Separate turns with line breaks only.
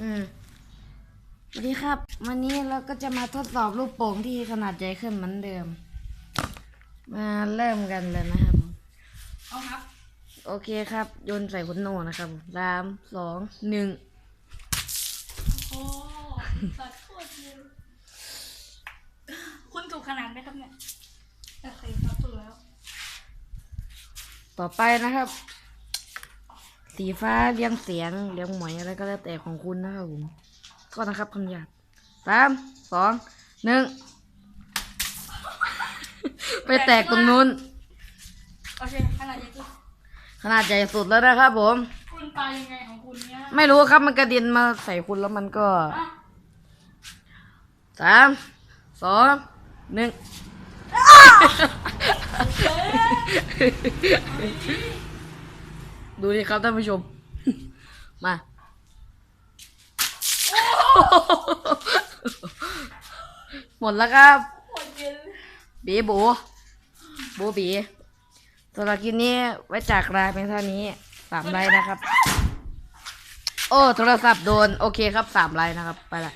อืมสวัสดีครับ วันนี้เราก็จะมาทดสอบลูกโป่งที่ขนาดใหญ่ขึ้นเหมือนเดิม มาเริ่มกันเลยนะครับผม
เอาครับ
โอเคครับ โยนใส่คุณโนนะครับผมสามสองหนึ่ง
โอ้ตัดโคตรเร็วคุณถูกขนาดไหมครับเนี่ยโอเคครับถูกแล้ว
ต่อไปนะครับ สีฟ้าเรียงเสียงเรียงหมวยอะไรก็แล้วแต่ของคุณนะครับผมก็นะครับคำหยาดสามสองหนึ่งไปแตกตรงนู้น
โอเคขนาดนี้คือ
ขนาดใหญ่สุดแล้วนะครับผม
คุณตายยังไงของคุณเนี่ย
ไม่รู้ครับมันกระเด็นมาใส่คุณแล้วมันก็
อะ
สามสองหนึ่ง ดูดิครับท่านผู้ชม มาหมดแล้วครับ
เบี
บูบูบีสำหรับคลิปนี้ไว้จากลาเป็นเท่านี้สามไลน์นะครับ โอ้ โทรศัพท์โดน โอเคครับสามไลน์นะครับ ไปละ